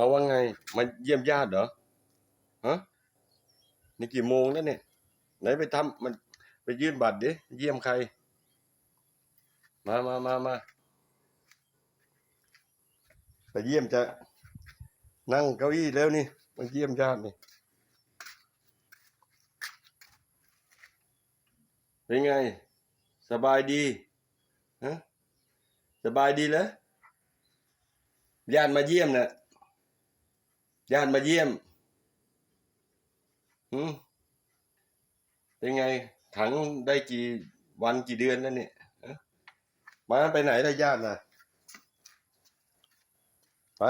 เอาว่าไง มาเยี่ยมญาติเหรอ ฮะ นี่กี่โมงแล้วเนี่ย ไหนไปทำมันไปยื่นบัตรดิ เยี่ยมใคร มามามามาไปเยี่ยมจะ นั่งเก้าอี้แล้วนี่มาเยี่ยมญาตินี่ เป็นไง สบายดี ฮะ สบายดีแล้วญาติมาเยี่ยมนะ ญาติมาเยี่ยมหืมเป็นไงขังได้กี่วันกี่เดือนแล้วเนี่ยมาไปไหนได้ญาติน่ะไป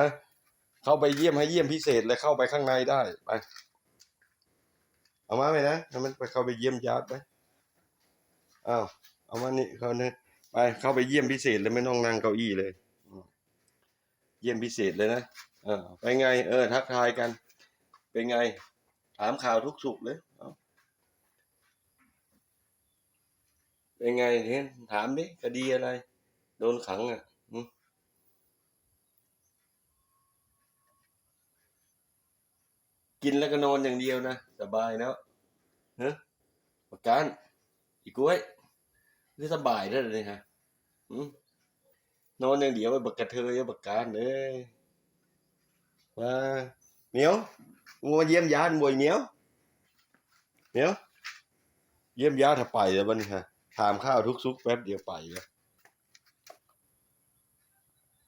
เข้าไปเยี่ยมให้เยี่ยมพิเศษเลยเข้าไปข้างในได้ไปเอามาไหมนะให้มันไปเข้าไปเยี่ยมญาติไปอ้าวเอามานี่เขาเนี่ยไปเข้าไปเยี่ยมพิเศษเลยไม่ต้องนั่งเก้าอี้เลย เยี่ยมพิเศษเลยนะเออไปไง เออ ทักทายกัน เป็นไง ถามข่าวทุกสุขเลยเป็นไงเห็นถามดิคดีอะไร โดนขังอะกินแล้วก็นอนอย่างเดียวนะ สบายแล้วเฮ้ประกันอีกกล้วยนี่สบายได้เลยฮะอืม นอนอย่างเดียวไปบักกระเทยบักการเอ้ยมาเหมียวมึงมาเยี่ยมยาติมวยเหมียวเหมียว เยี่ยมยาถ้าไปแล้วมันค่ะถามข้าวทุกซุกแป๊บเดียวไปแล้ว